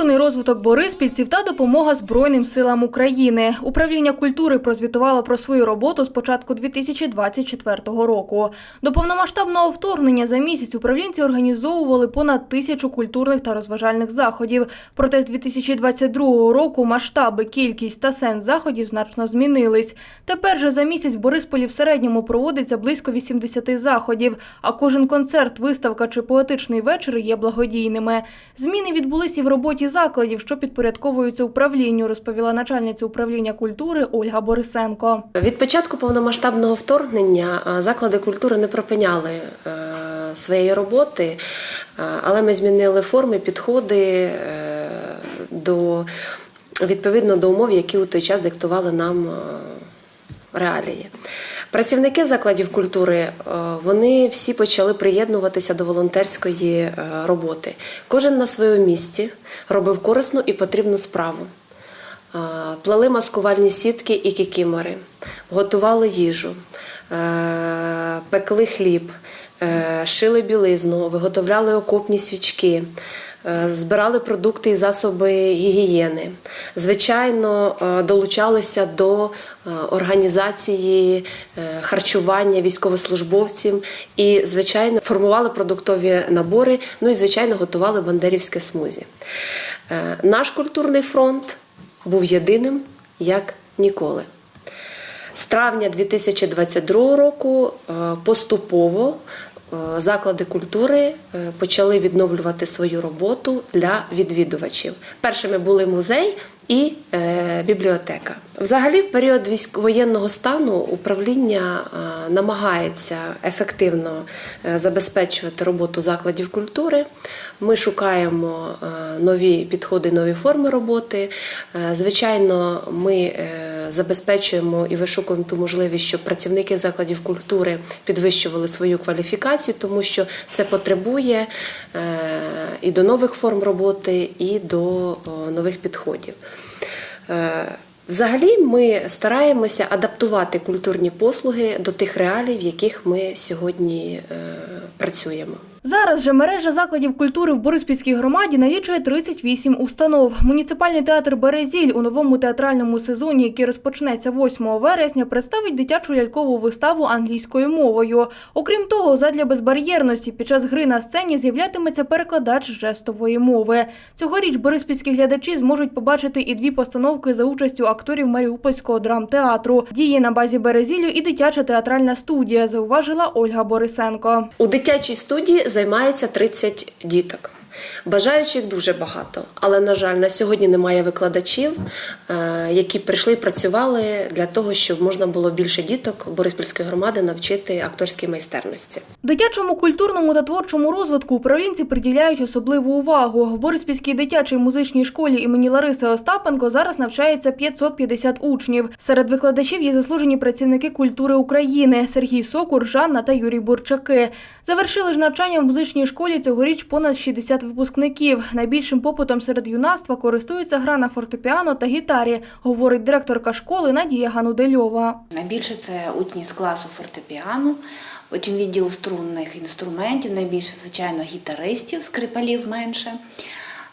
Культурний розвиток Бориспільців та допомога Збройним силам України. Управління культури прозвітувало про свою роботу з початку 2024 року. До повномасштабного вторгнення за місяць управлінці організовували понад тисячу культурних та розважальних заходів. Проте з 2022 року масштаби, кількість та сенс заходів значно змінились. Тепер же за місяць в Борисполі в середньому проводиться близько 80 заходів, а кожен концерт, виставка чи поетичний вечір є благодійними. Зміни відбулися і в роботі закладів, що підпорядковуються управлінню, розповіла начальниця управління культури Ольга Борисенко. Від початку повномасштабного вторгнення заклади культури не припиняли е, своєї роботи, е, але ми змінили форми, підходи е, до відповідно до умов, які у той час диктували нам реалії. Працівники закладів культури е, вони всі почали приєднуватися до волонтерської е, роботи. Кожен на своєму місці робив корисну і потрібну справу. Е, Плели маскувальні сітки і кікімори, готували їжу, пекли хліб, шили білизну, виготовляли окопні свічки, збирали продукти і засоби гігієни. Звичайно, е, долучалися до е, організації е, харчування військовослужбовців і, звичайно, формували продуктові набори, ну і, звичайно, готували бандерівське смузі. Е, Наш культурний фронт був єдиним як ніколи. З травня 2022 року е, поступово е, заклади культури е, почали відновлювати свою роботу для відвідувачів. Першими були музей і е, бібліотека. Взагалі, в період військовоєнного стану управління е, намагається ефективно е, забезпечувати роботу закладів культури. Ми шукаємо е, нові підходи, нові форми роботи. Е, Звичайно, ми е, забезпечуємо і вишукуємо ту можливість, щоб працівники закладів культури підвищували свою кваліфікацію, тому що це потребує е, і до нових форм роботи, і до нових підходів. Е, Взагалі, ми стараємося адаптувати культурні послуги до тих реалій, в яких ми сьогодні е, працюємо. Зараз же мережа закладів культури в Бориспільській громаді налічує 38 установ. Муніципальний театр Березіль у новому театральному сезоні, який розпочнеться 8 вересня, представить дитячу лялькову виставу англійською мовою. Окрім того, задля безбар'єрності під час гри на сцені з'являтиметься перекладач жестової мови. Цьогоріч бориспільські глядачі зможуть побачити і дві постановки за участю акторів Маріупольського драмтеатру. Діє на базі Березілю і дитяча театральна студія, зауважила Ольга Борисенко. У дитячій студії займається 30 діток. Бажаючих дуже багато, але на жаль, на сьогодні немає викладачів, е, які прийшли і працювали для того, щоб можна було більше діток Бориспільської громади навчити акторській майстерності. Дитячому культурному та творчому розвитку управлінці приділяють особливу увагу. В Бориспільській дитячій музичній школі імені Лариси Остапенко зараз навчається 550 учнів. Серед викладачів є заслужені працівники культури України Сергій Сокур, Жанна та Юрій Бурчаки. Завершили ж навчання в музичній школі цьогоріч понад 60 випускників. Найбільшим попитом серед юнацтва користується гра на фортепіано та гітарі, говорить директорка школи Надія Ганудельова. Найбільше це учні з класу фортепіано, потім відділ струнних інструментів, найбільше, звичайно, гітаристів, скрипалів менше.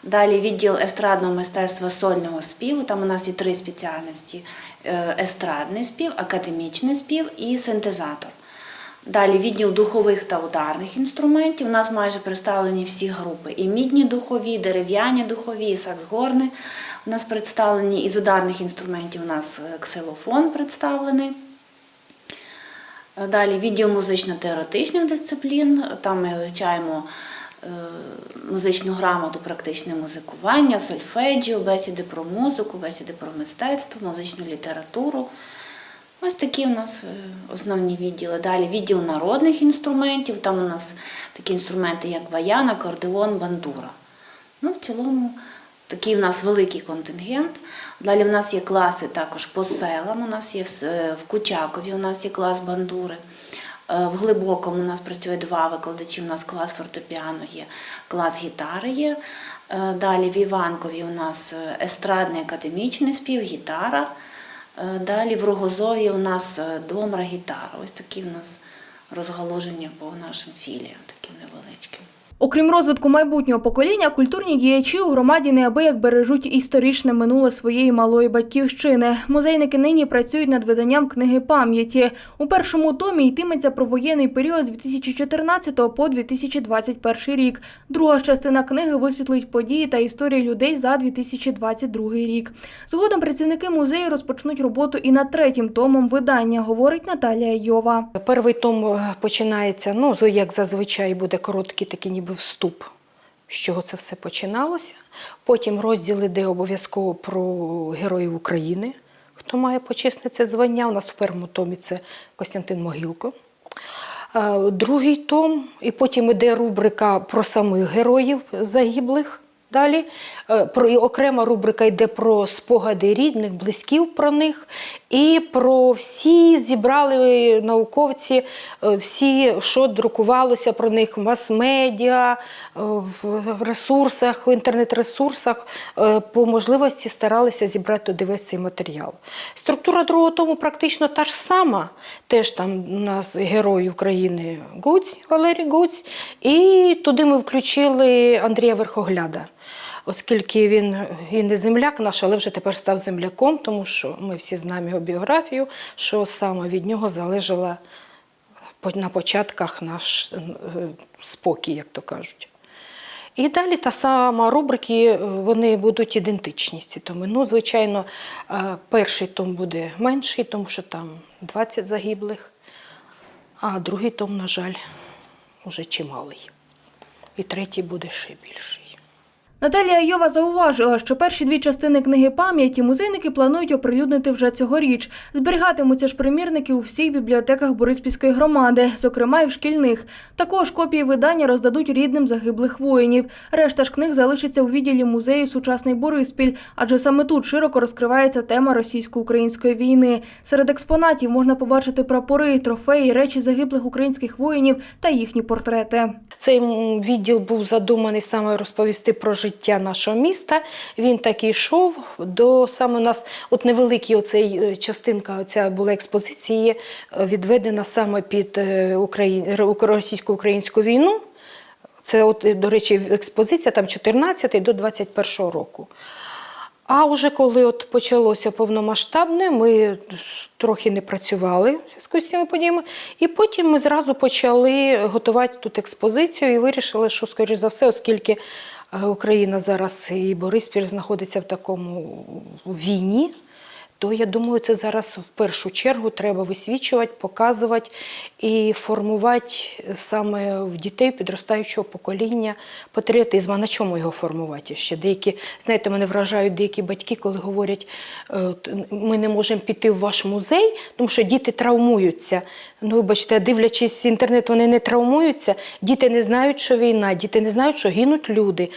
Далі відділ естрадного мистецтва сольного співу. Там у нас є три спеціальності: Е, естрадний спів, академічний спів і синтезатор. Далі відділ духових та ударних інструментів. У нас майже представлені всі групи: і мідні духові, і дерев'яні духові, і саксгорни. У нас представлені із ударних інструментів. У нас е, ксилофон представлений. Далі відділ музично-теоретичних дисциплін. Там ми вивчаємо е, музичну грамоту, практичне музикування, сольфеджіо, бесіди про музику, бесіди про мистецтво, музичну літературу. Ось такі у нас е, основні відділи. Далі відділ народних інструментів. Там у нас такі інструменти, як баян, акордеон, бандура. Ну, в цілому такий у нас великий контингент. Далі в нас є класи також по селам. У нас є в, е, Кучакові, у нас є клас бандури. Е, В глибокому у нас працює два викладачі. У нас клас фортепіано є, клас гітари є. Далі в Іванкові у нас естрадний академічний спів, гітара. Е, Далі в Рогозові у нас е, домра гітара. Ось такі у нас розгалуження по нашим філіям, таким невеличким. Окрім розвитку майбутнього покоління, культурні діячі у громаді неабияк бережуть історичне минуле своєї малої батьківщини. Музейники нині працюють над виданням книги пам'яті. У першому томі йтиметься про воєнний період з 2014 по 2021 рік. Друга частина книги висвітлить події та історії людей за 2022 рік. Згодом працівники музею розпочнуть роботу і над третім томом видання, говорить Наталія Йова. Перший том починається, ну, як зазвичай, буде короткий такий ніби вступ, з чого це все починалося. Потім розділ іде обов'язково про героїв України, хто має почесне це звання. У нас в першому томі це Костянтин Могилко. Другий том, і потім іде рубрика про самих героїв загиблих. Далі про і окрема рубрика йде про спогади рідних, близьків про них, і про всі зібрали науковці, е, всі, що друкувалося про них в мас-медіа, е, в ресурсах, в інтернет-ресурсах. Е, По можливості старалися зібрати туди весь цей матеріал. Структура другого тому практично та ж сама. Теж там у нас герой України Гуць, Валерій Гуць, і туди ми включили Андрія Верхогляда оскільки він і не земляк наш, але вже тепер став земляком, тому що ми всі знаємо його біографію, що саме від нього залежала на початках наш е, спокій, як то кажуть. І далі та сама рубрики, е, вони будуть ідентичні. Ці томи. Ну, звичайно, е, перший том буде менший, тому що там 20 загиблих, а другий том, на жаль, уже чималий. І третій буде ще більший. Наталія Йова зауважила, що перші дві частини книги пам'яті музейники планують оприлюднити вже цьогоріч. Зберігатимуться ж примірники у всіх бібліотеках Бориспільської громади, зокрема і в шкільних. Також копії видання роздадуть рідним загиблих воїнів. Решта ж книг залишиться у відділі музею Сучасний Бориспіль, адже саме тут широко розкривається тема російсько-української війни. Серед експонатів можна побачити прапори, трофеї, речі загиблих українських воїнів та їхні портрети. Цей відділ був задуманий саме розповісти про життя нашого міста. Він так і йшов до саме нас, от невеликий оцей е, частинка, оця була експозиції, е, відведена саме під е, російсько-українську війну. Це, от, до речі, експозиція там 14 до 21 року. А вже коли от почалося повномасштабне, ми трохи не працювали в зв'язку з цими подіями. І потім ми зразу почали готувати тут експозицію і вирішили, що, скоріш за все, оскільки Україна зараз і Бориспіль знаходиться в такому війні, то я думаю, це зараз в першу чергу треба висвічувати, показувати і формувати саме в дітей підростаючого покоління патріотизм. А на чому його формувати ще? Деякі, знаєте, мене вражають деякі батьки, коли говорять, е, ми не можемо піти в ваш музей, тому що діти травмуються. Ну, вибачте, дивлячись інтернет, вони не травмуються. Діти не знають, що війна, діти не знають, що гинуть люди.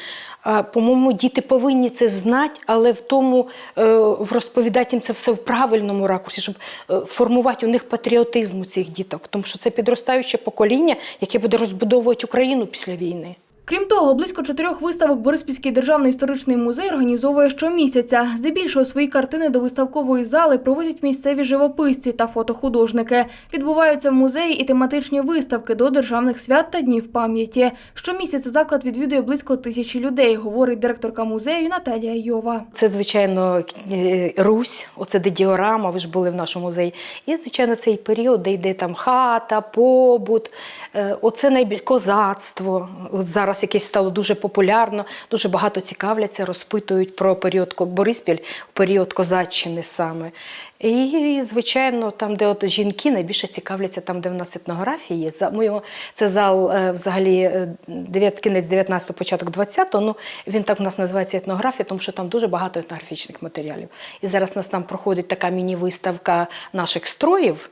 По-моєму, діти повинні це знати, але в тому е, в розповідати їм це все в правильному ракурсі, щоб е, формувати у них патріотизм у цих діток, тому що це підростаюче покоління, яке буде розбудовувати Україну після війни. Крім того, близько чотирьох виставок Бориспільський державний історичний музей організовує щомісяця. Здебільшого свої картини до виставкової зали проводять місцеві живописці та фотохудожники. Відбуваються в музеї і тематичні виставки до державних свят та днів пам'яті. Щомісяця заклад відвідує близько тисячі людей, говорить директорка музею Наталія Йова. Це, звичайно, е, Русь, оце де діорама, ви ж були в нашому музеї. І, звичайно, цей період, де йде там хата, побут, е, оце найбільш козацтво. От зараз якесь стало дуже популярно, дуже багато цікавляться, розпитують про період Бориспіль, період козаччини саме. І, звичайно, там, де от жінки найбільше цікавляться, там, де в нас етнографія є. За- це зал е, взагалі е, дев'ят- кінець 19-го, початок 20-го. Ну, він так у нас називається етнографія, тому що там дуже багато етнографічних матеріалів. І зараз у нас там проходить така міні-виставка наших строїв.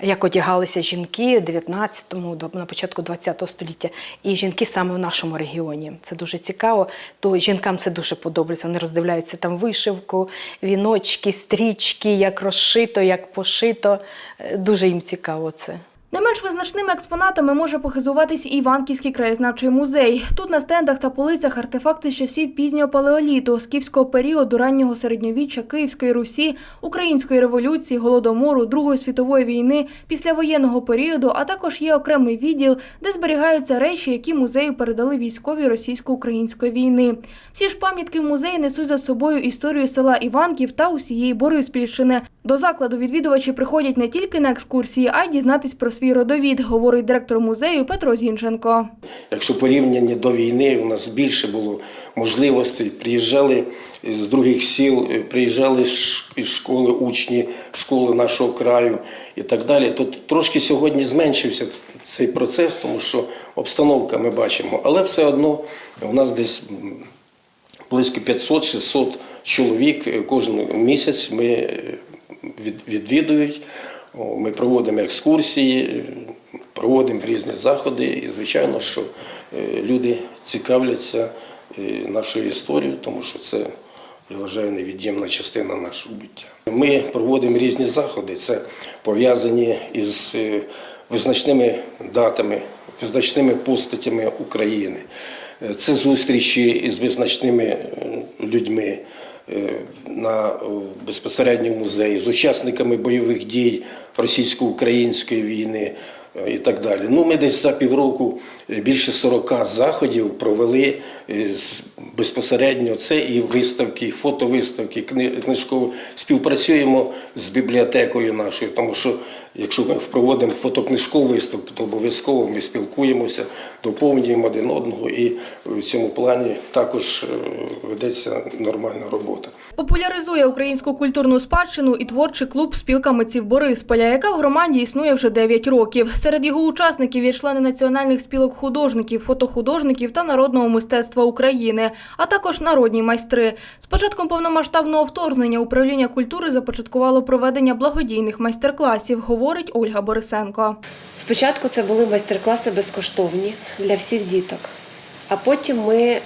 Як одягалися жінки в 19-му, на початку 20-го століття, і жінки саме в нашому регіоні. Це дуже цікаво. То жінкам це дуже подобається. Вони роздивляються там вишивку, віночки, стрічки, як розшито, як пошито. Е, Дуже їм цікаво це. Не менш визначними експонатами може похизуватись і Іванківський краєзнавчий музей. Тут на стендах та полицях артефакти часів пізнього палеоліту, скіфського періоду, раннього середньовіччя, Київської Русі, Української революції, голодомору, Другої світової війни, післявоєнного періоду, а також є окремий відділ, де зберігаються речі, які музею передали військові російсько-української війни. Всі ж пам'ятки в музеї несуть за собою історію села Іванків та усієї Бориспільщини. До закладу відвідувачі приходять не тільки на екскурсії, а й дізнатись про свій родовід, говорить директор музею Петро Зінченко. Якщо порівняння до війни, у нас більше було можливостей. Приїжджали з других сіл, е, приїжджали з школи учні, школи нашого краю і так далі. То трошки сьогодні зменшився цей процес, тому що обстановка ми бачимо. Але все одно у нас десь близько 500-600 чоловік е, кожен місяць ми е, відвідують. Ми проводимо екскурсії, проводимо різні заходи. І, звичайно, що е, люди цікавляться е, нашою історією, тому що це, я вважаю, невід'ємна частина нашого буття. Ми проводимо різні заходи, це пов'язані із е, визначними датами, визначними постатями України. Це зустрічі із визначними людьми на е, безпосередньо музеї, з учасниками бойових дій російсько-української війни е, і так далі. Ну, ми десь за півроку е, більше 40 заходів провели е, безпосередньо. Це і виставки, і фотовиставки, кни- книжкові. Співпрацюємо з бібліотекою нашою, тому що якщо ми проводимо фотокнижкову виставку, то обов'язково ми спілкуємося, доповнюємо один одного, і в цьому плані також е, ведеться нормальна робота. Популяризує українську культурну спадщину і творчий клуб Спілка митців Борисполя, яка в громаді існує вже 9 років. Серед його учасників є члени національних спілок художників, фотохудожників та народного мистецтва України, а також народні майстри. З початком повномасштабного вторгнення управління культури започаткувало проведення благодійних майстер-класів, говорить Ольга Борисенко. Спочатку це були майстер-класи безкоштовні для всіх діток, а потім ми е,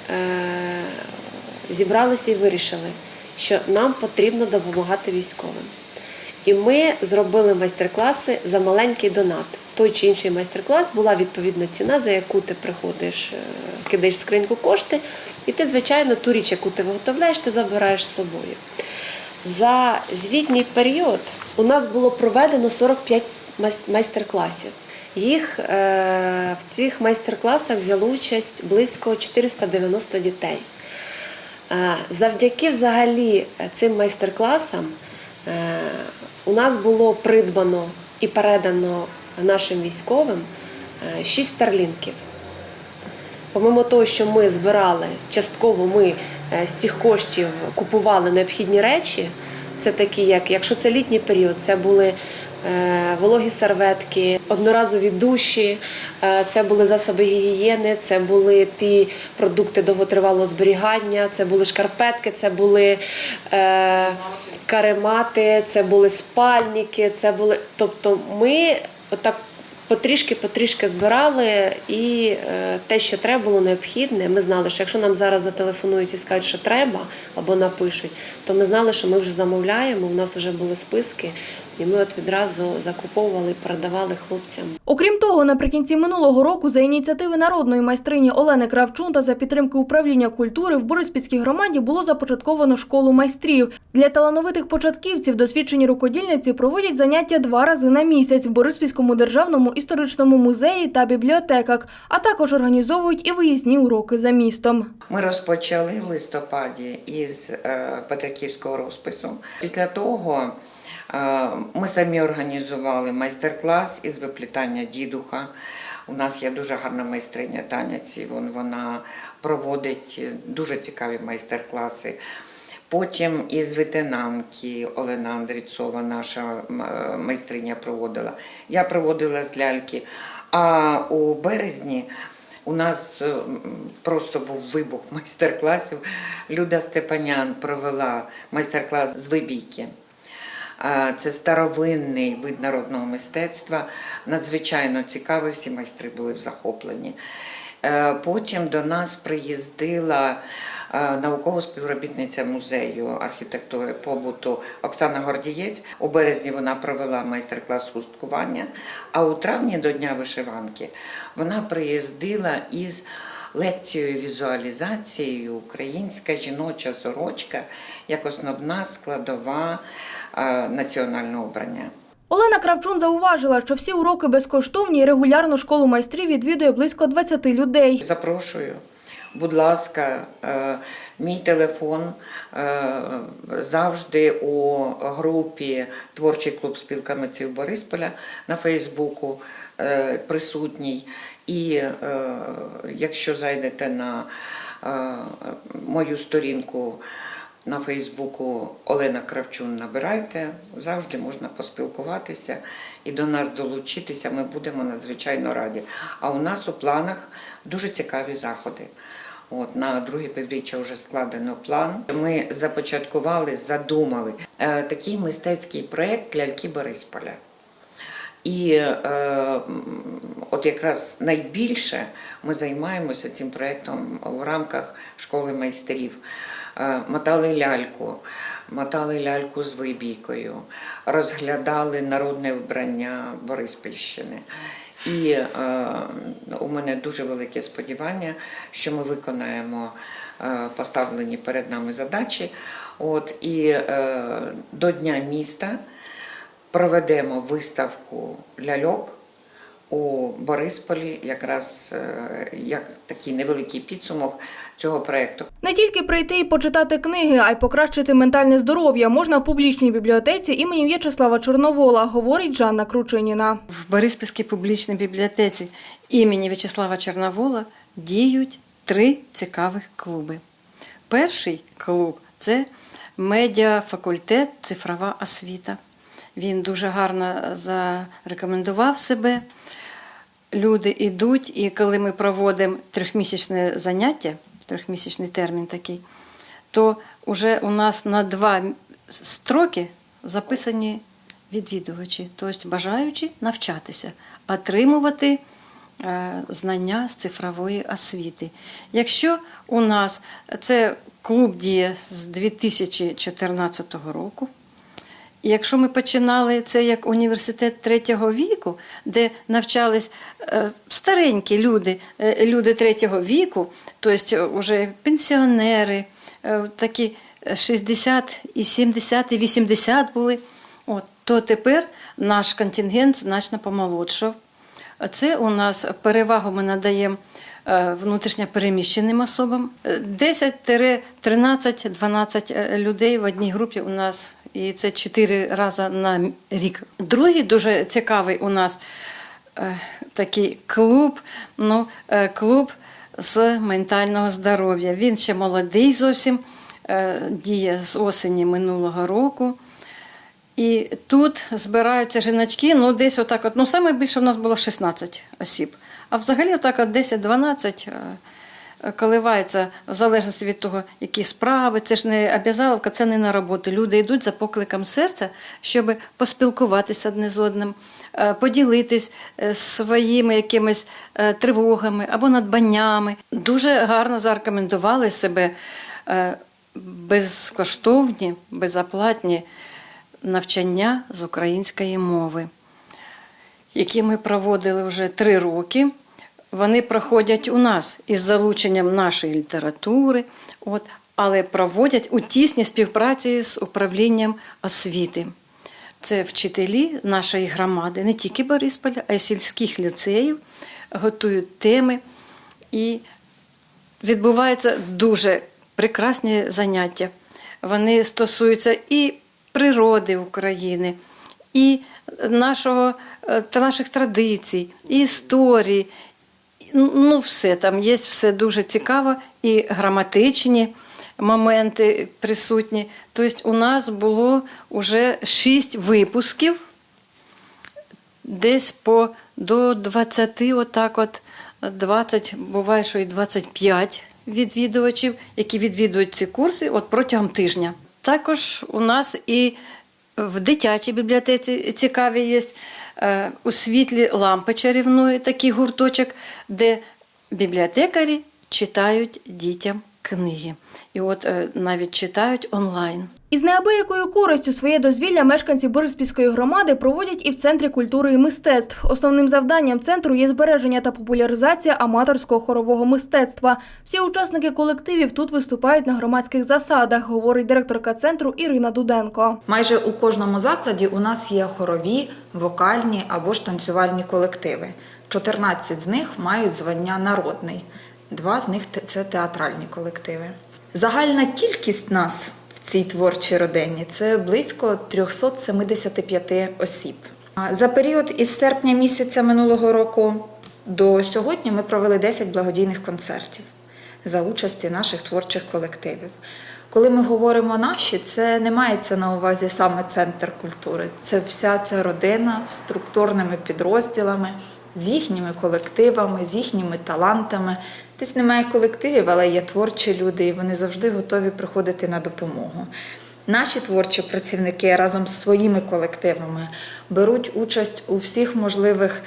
зібралися і вирішили, що нам потрібно допомагати військовим. І ми зробили майстер-класи за маленький донат. Той чи інший майстер-клас була відповідна ціна, за яку ти приходиш, е, кидаєш в скриньку кошти, і ти, звичайно, ту річ, яку ти виготовляєш, ти забираєш з собою. За звітній період у нас було проведено 45 майстер-класів. Їх е, в цих майстер-класах взяло участь близько 490 дітей. Е, Завдяки взагалі цим майстер-класам у нас було придбано і передано нашим військовим 6 старлінків. Помимо того, що ми збирали, частково ми е, з цих коштів купували необхідні речі. Це такі, як якщо це літній період, це були е, вологі серветки, одноразові душі, е, це були засоби гігієни, це були ті продукти довготривалого зберігання, це були шкарпетки, це були е, каремати, це були спальники, це були. Тобто ми отак Потрішки-потрішки збирали, і е, те, що треба було необхідне, ми знали, що якщо нам зараз зателефонують і скажуть, що треба, або напишуть, то ми знали, що ми вже замовляємо. У нас вже були списки, і ми от відразу закуповували, передавали хлопцям. Окрім того, наприкінці минулого року за ініціативи народної майстрині Олени Кравчун та за підтримки управління культури в Бориспільській громаді було започатковано школу майстрів. Для талановитих початківців досвідчені рукодільниці проводять заняття два рази на місяць в Бориспільському державному історичному музеї та бібліотеках, а також організовують і виїзні уроки за містом. Ми розпочали в листопаді із е, Петриківського розпису. Після того ми самі організували майстер-клас із виплітання дідуха. У нас є дуже гарна майстриня Таня. Вона проводить дуже цікаві майстер-класи. Потім із ветенанки Олена Андрійцова, наша е, майстриня, проводила. Я проводила з ляльки. А у березні у нас е, просто був вибух майстер-класів. Люда Степанян провела майстер-клас з вибійки. Це старовинний вид народного мистецтва. Надзвичайно цікавий, всі майстри були в захопленні. Е, Потім до нас приїздила е, наукова співробітниця музею архітектури побуту Оксана Гордієць. У березні вона провела майстер-клас хусткування, а у травні до Дня вишиванки вона приїздила із лекцією візуалізацією Українська жіноча сорочка як основна складова національного обрання. Олена Кравчун зауважила, що всі уроки безкоштовні і регулярно школу майстрів відвідує близько 20 людей. Запрошую, будь ласка, е, мій телефон е, завжди у групі Творчий клуб спілка митців Борисполя на Фейсбуку е, присутній. І е, якщо зайдете на е, мою сторінку на Фейсбуку Олена Кравчун набирайте, завжди можна поспілкуватися і до нас долучитися. Ми будемо надзвичайно раді. А у нас у планах дуже цікаві заходи. От на друге півріччя вже складено план. Ми започаткували, задумали е, такий мистецький проєкт ляльки Борисполя. І е, от якраз найбільше ми займаємося цим проєктом в рамках школи майстерів. Е, мотали ляльку, мотали ляльку з вибійкою, розглядали народне вбрання Бориспільщини. І е, у мене дуже велике сподівання, що ми виконаємо е, поставлені перед нами задачі. От, і е, до Дня міста проведемо виставку ляльок у Борисполі, якраз е, як такий невеликий підсумок цього проєкту. Не тільки прийти і почитати книги, а й покращити ментальне здоров'я можна в публічній бібліотеці імені В'ячеслава Чорновола, говорить Жанна Кручиніна. В Бориспільській публічній бібліотеці імені В'ячеслава Чорновола діють три цікавих клуби. Перший клуб це медіафакультет цифрова освіта. Він дуже гарно зарекомендував себе. Люди йдуть, і коли ми проводимо трьохмісячне заняття, трьохмісячний термін такий, то вже у нас на два строки записані відвідувачі, тобто бажаючи навчатися, отримувати е, знання з цифрової освіти. Якщо у нас це клуб діє з 2014 року, якщо ми починали це як університет третього віку, де навчались е, старенькі люди, е, люди третього віку, тобто вже пенсіонери, е, такі 60 і 70 і 80 були, от, то тепер наш контингент значно помолодшав. Це у нас перевагу ми надаємо внутрішньо переміщеним особам. Е, 10-13-12 е, людей в одній групі у нас, і це 4 рази на рік. Другий дуже цікавий у нас е, такий клуб, ну, е, клуб з ментального здоров'я. Він ще молодий зовсім, е, діє з осені минулого року. І тут збираються жіночки, ну десь отак от, ну саме більше нас було 16 осіб. А взагалі отак от 10-12 е, коливається в залежності від того, які справи. Це ж не обов'язаловка, це не на роботу. Люди йдуть за покликом серця, щоб поспілкуватися одне з одним, е, поділитись е, своїми якимись е, тривогами або надбаннями. Дуже гарно зарекомендували себе безкоштовні, безоплатні навчання з української мови, які ми проводили вже три роки. Вони проходять у нас із залученням нашої літератури, от, але проводять у тісній співпраці з управлінням освіти. Це вчителі нашої громади, не тільки Борисполя, а й сільських ліцеїв, готують теми і відбуваються дуже прекрасні заняття. Вони стосуються і природи України, і нашого, е, та наших традицій, і історії. Ну, все там є все дуже цікаво, і граматичні моменти присутні. Тобто, у нас було вже шість випусків, десь по до 20, отак от 20, буває, що і 25 відвідувачів, які відвідують ці курси от протягом тижня. Також у нас і в дитячій бібліотеці цікаві є у світлі лампи чарівної, такий гурточок, де бібліотекарі читають дітям книги. І от е, навіть читають онлайн. Із неабиякою користю своє дозвілля мешканці Бориспільської громади проводять і в Центрі культури і мистецтв. Основним завданням центру є збереження та популяризація аматорського хорового мистецтва. Всі учасники колективів тут виступають на громадських засадах, говорить директорка центру Ірина Дуденко. Майже у кожному закладі у нас є хорові, вокальні або ж танцювальні колективи. 14 з них мають звання народний, два з них це театральні колективи. Загальна кількість нас цій творчій родині це близько 375 осіб. За період із серпня місяця минулого року до сьогодні ми провели 10 благодійних концертів за участі наших творчих колективів. Коли ми говоримо наші, це не мається на увазі саме центр культури. Це вся ця родина з структурними підрозділами, з їхніми колективами, з їхніми талантами. Десь немає колективів, але є творчі люди, і вони завжди готові приходити на допомогу. Наші творчі працівники разом з своїми колективами беруть участь у всіх можливих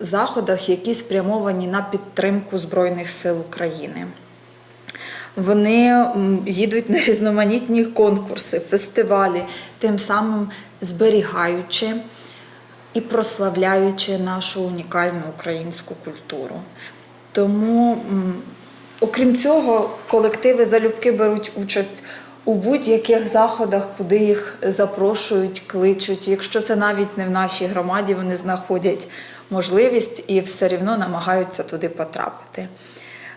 заходах, які спрямовані на підтримку Збройних сил України. Вони їдуть на різноманітні конкурси, фестивалі, тим самим зберігаючи прославляючи нашу унікальну українську культуру. Тому, окрім цього, колективи залюбки беруть участь у будь-яких заходах, куди їх запрошують, кличуть. Якщо це навіть не в нашій громаді, вони знаходять можливість і все рівно намагаються туди потрапити.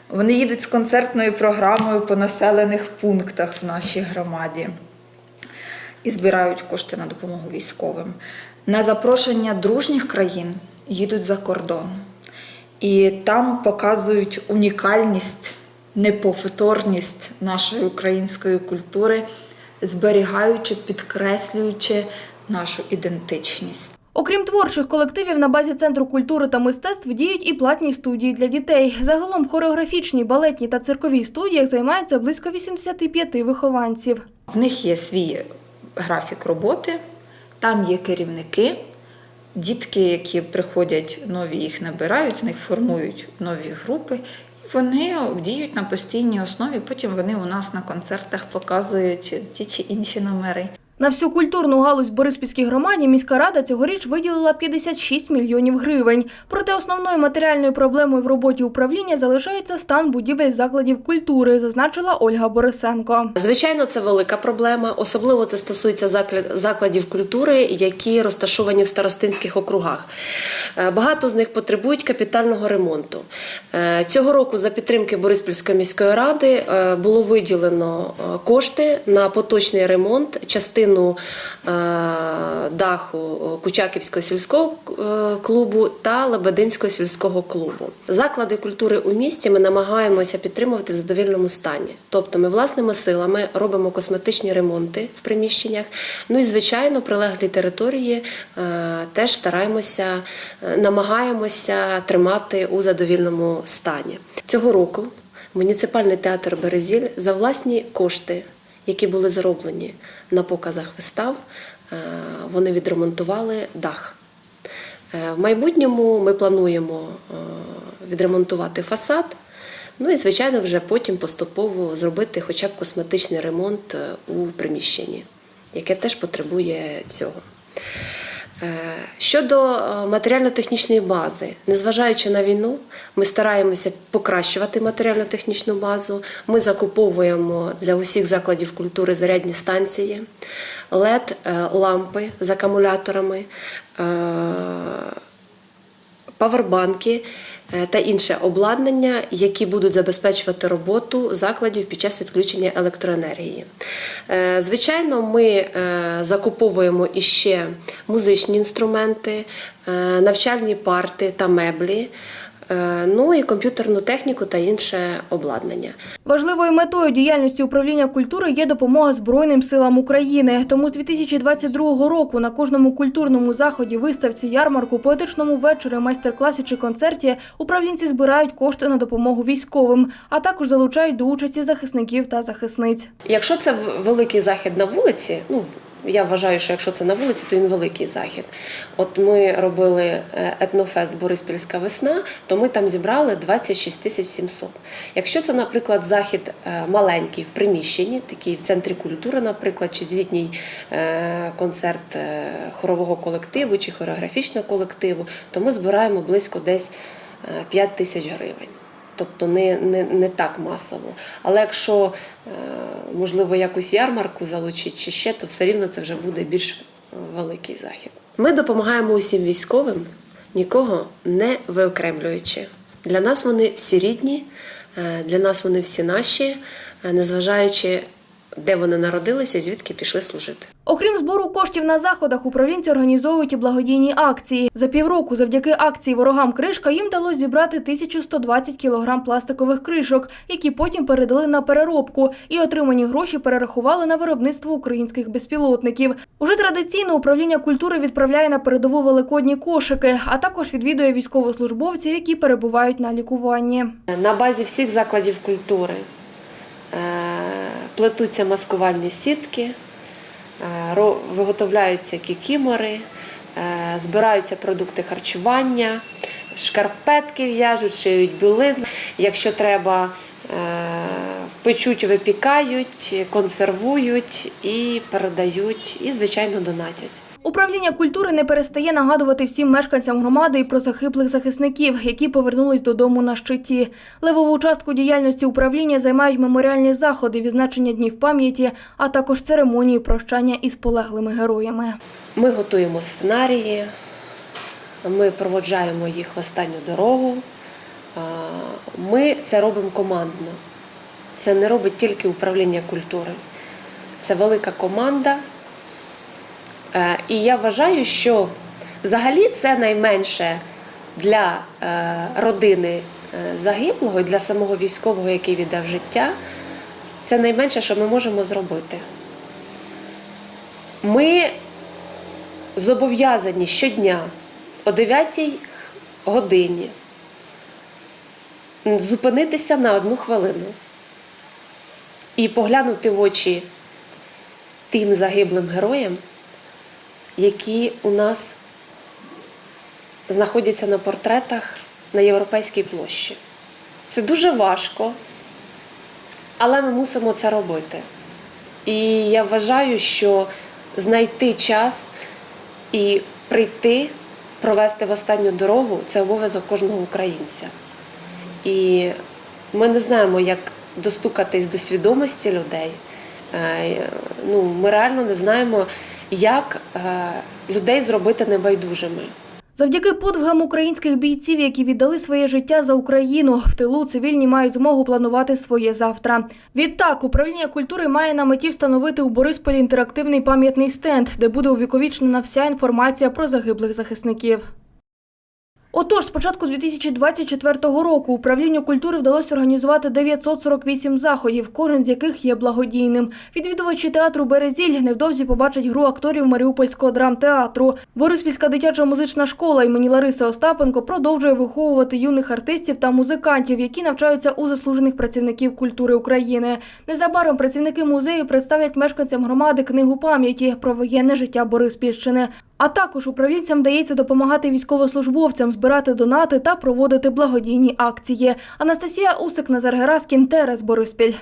Вони їдуть з концертною програмою по населених пунктах в нашій громаді і збирають кошти на допомогу військовим. На запрошення дружніх країн їдуть за кордон. І там показують унікальність, неповторність нашої української культури, зберігаючи, підкреслюючи нашу ідентичність. Окрім творчих колективів, на базі центру культури та мистецтв діють і платні студії для дітей. Загалом хореографічні, балетні та цирковій студіях займається близько 85 вихованців. В них є свій графік роботи, там є керівники, дітки, які приходять нові, їх набирають, з них формують нові групи. Вони діють на постійній основі. Потім вони у нас на концертах показують ті чи інші номери. На всю культурну галузь в Бориспільській громаді міська рада цьогоріч виділила 56 мільйонів гривень. Проте основною матеріальною проблемою в роботі управління залишається стан будівель закладів культури, зазначила Ольга Борисенко. Звичайно, це велика проблема. Особливо це стосується закладів культури, які розташовані в старостинських округах. Е, Багато з них потребують капітального ремонту. Е, Цього року за підтримки Бориспільської міської ради е, було виділено кошти на поточний ремонт частину е, даху Кучаківського сільського е, клубу та Лебединського сільського клубу. Заклади культури у місті ми намагаємося підтримувати в задовільному стані. Тобто ми власними силами робимо косметичні ремонти в приміщеннях. Ну і звичайно, прилеглі території е, теж стараємося, намагаємося тримати у задовільному стані. Цього року муніципальний театр Березіль за власні кошти, які були зароблені на показах вистав, е, вони відремонтували дах. Е, В майбутньому ми плануємо е, відремонтувати фасад. Ну і, звичайно, вже потім поступово зробити хоча б косметичний ремонт у приміщенні, яке теж потребує цього. Е, Щодо е, матеріально-технічної бази, незважаючи на війну, ми стараємося покращувати матеріально-технічну базу. Ми закуповуємо для усіх закладів культури зарядні станції, led е, лампи з акумуляторами, павербанки та інше обладнання, які будуть забезпечувати роботу закладів під час відключення електроенергії. Е, Звичайно, ми е, закуповуємо іще музичні інструменти, е, навчальні парти та меблі. Е, Ну і комп'ютерну техніку та інше обладнання. Важливою метою діяльності управління культури є допомога Збройним силам України. Тому з 2022 року на кожному культурному заході, виставці, ярмарку, поетичному вечорі, майстер-класі чи концерті управлінці збирають кошти на допомогу військовим, а також залучають до участі захисників та захисниць. Якщо це великий захід на вулиці, ну я вважаю, що якщо це на вулиці, то він великий захід. От ми робили е, етнофест Бориспільська весна, то ми там зібрали 26 тисяч 700. Якщо це, наприклад, захід е, маленький в приміщенні, такий в центрі культури, наприклад, чи звітній е, концерт хорового колективу чи хореографічного колективу, то ми збираємо близько десь е, 5 тисяч гривень. Тобто не, не, не так масово. Але якщо е, можливо якусь ярмарку залучить чи ще, то все рівно це вже буде більш е, великий захід. Ми допомагаємо усім військовим, нікого не виокремлюючи. Для нас вони всі рідні, е, для нас вони всі наші, незважаючи де вони народилися, звідки пішли служити. Окрім збору коштів на заходах, управлінці організовують і благодійні акції. За півроку, завдяки акції Ворогам кришка їм вдалося зібрати 1120 кілограм пластикових кришок, які потім передали на переробку, і отримані гроші перерахували на виробництво українських безпілотників. Уже традиційно управління культури відправляє на передову великодні кошики, а також відвідує військовослужбовців, які перебувають на лікуванні. На базі всіх закладів культури е, плетуться маскувальні сітки, е, виготовляються кікімори, е, збираються продукти харчування, шкарпетки в'яжуть, шиють білизну. Якщо треба, е, печуть, випікають, консервують і передають, і, звичайно, донатять. Управління культури не перестає нагадувати всім мешканцям громади і про загиблих захисників, які повернулись додому на щиті. Левову частку діяльності управління займають меморіальні заходи, відзначення днів пам'яті, а також церемонії прощання із полеглими героями. Ми готуємо сценарії, ми проводжаємо їх в останню дорогу. Ми це робимо командно. Це не робить тільки управління культури. Це велика команда. Е, І я вважаю, що взагалі це найменше для е, родини е, загиблого і для самого військового, який віддав життя. Це найменше, що ми можемо зробити. Ми зобов'язані щодня о 9 годині зупинитися на одну хвилину і поглянути в очі тим загиблим героям, які у нас знаходяться на портретах на Європейській площі. Це дуже важко, але ми мусимо це робити. І я вважаю, що знайти час і прийти, провести в останню дорогу це обов'язок кожного українця. І ми не знаємо, як достукатись до свідомості людей. Е, Ну, ми реально не знаємо, як е, людей зробити небайдужими. Завдяки подвигам українських бійців, які віддали своє життя за Україну, в тилу цивільні мають змогу планувати своє завтра. Відтак, управління культури має на меті встановити у Борисполі інтерактивний пам'ятний стенд, де буде увіковічнена вся інформація про загиблих захисників. Отож, з початку 2024 року управлінню культури вдалося організувати 948 заходів, кожен з яких є благодійним. Відвідувачі театру Березіль невдовзі побачать гру акторів Маріупольського драмтеатру. Бориспільська дитяча музична школа імені Лариси Остапенко продовжує виховувати юних артистів та музикантів, які навчаються у заслужених працівників культури України. Незабаром працівники музею представлять мешканцям громади книгу пам'яті про воєнне життя Бориспільщини. А також управлінцям дається допомагати військовослужбовцям збирати донати та проводити благодійні акції. Анастасія Усик, Назар Гераскін, Терес Бориспіль.